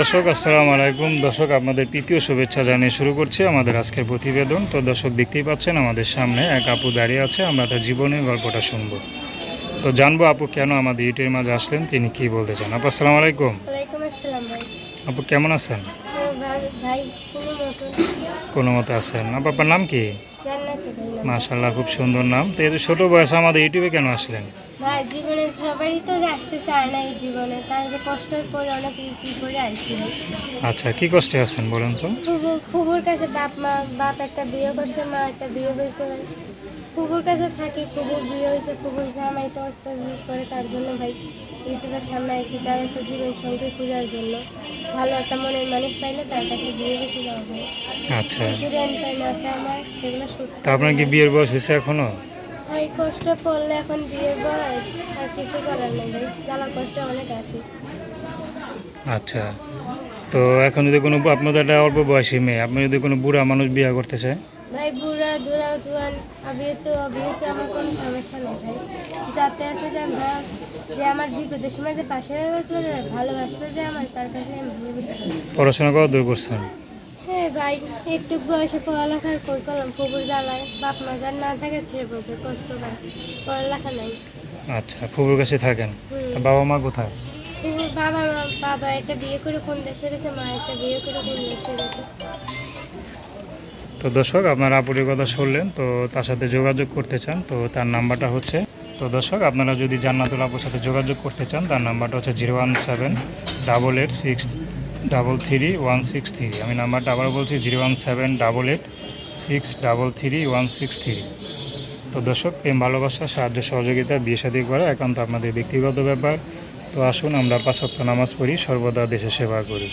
দর্শক আসসালামু আলাইকুম। দর্শক আপনাদের তৃতীয় শুভেচ্ছা জানিয়ে শুরু করছি আমাদের আজকের প্রতিবেদন। তো দর্শক দেখতেই পাচ্ছেন আমাদের সামনে এক আপু দাঁড়িয়ে আছে আমরা তার জীবনের গল্পটা শুনব। তো জানব আপু কেন আমাদের ইউটিউবের মাঝে আসলেন তিনি কি বলতে চান? আপু আসসালামু আলাইকুম। আপু কেমন আছেন? কোনো মতো আছেন। আপু আপনার নাম কি। মাশাল্লাহ খুব সুন্দর নাম। তো এই ছোট বয়স আমাদের ইউটিউবে কেন আসলেন? ভাই জীবনে সবারই তো আসতে চায় না এই জীবনে। তাই যে কষ্ট করে অনেক কি করে আসছি আচ্ছা কি কষ্টে আছেন বলেন তো? ফুবুর কাছে বাপ মা বাপ একটা বিয়ে করছে মা একটা বিয়ে হয়েছে। ভাই ফুবুর কাছে থাকি ফুবুর বিয়ে হয়েছে ফুবুর জামাই তো অস্ত ইউজ করে তার জন্য ভাই ইউটিউবের সামনে আইছি তার একটা জীবন সঙ্গী খোঁজার জন্য। ভালো একটা মনের মানুষ পাইলে তার কাছে বিয়ে বসে যাওয়া হয়। আচ্ছা। রেন্ট পাইলে আছে আমার সেগুলো সত্যি তা আপনার কি বিয়ের বয়স হয়েছে এখনও? ভাই কষ্ট করলে এখন বিয়ের বয়স আর কিছু করার নেই ভাই জ্বালা কষ্ট অনেক আছে। আচ্ছা। তো এখন যদি কোনো আপনাদের একটা অল্প বয়সী মেয়ে আপনি যদি কোনো বুড়া মানুষ বিয়ে করতে চায়? ভাই বুড়া দুরা দুয়ান অবিহিত অবিহিত আমার কোনো সমস্যা নেই ভাই। যাতে আছে যে আমরা যে আমার বিপদের সময় যে পাশে ভালোবাসবে যে আমার তার কাছে আমি বিয়ে বসে পড়াশোনা কত দূর করছেন হ্যাঁ ভাই একটু বয়সে পড়ালেখার কই করলাম ফুবুর জ্বালায় বাপ মা যার না থাকে ফিরে বলতে কষ্ট ভাই পড়ালেখা নাই। আচ্ছা ফুবুর কাছে থাকেন। বাবা মা কোথায়? বাবা বাবা একটা বিয়ে করে কোন দেশে গেছে মা একটা বিয়ে করে কোন দেশে গেছে। তো দর্শক, আপনারা আপুরের কথা শুনলেন, তো তার সাথে যোগাযোগ করতে চান, তো তার নাম্বারটা হচ্ছে, তো দর্শক, আপনারা যদি জান্নাতুল আপুর সাথে যোগাযোগ করতে চান, তার নাম্বারটা হচ্ছে zero one seven double eight six double three one six three. আমি নাম্বারটা আবার বলছি, zero one seven double eight six double three one six three. তো দর্শক, প্রেম, ভালোবাসা, সাহায্য, সহযোগিতা, বিয়ে শাদী করা একান্ত আপনাদের ব্যক্তিগত ব্যাপার। তো আসুন, আমরা পাঁচক্ত নামাজ পড়ি, সর্বদা দেশের সেবা করি।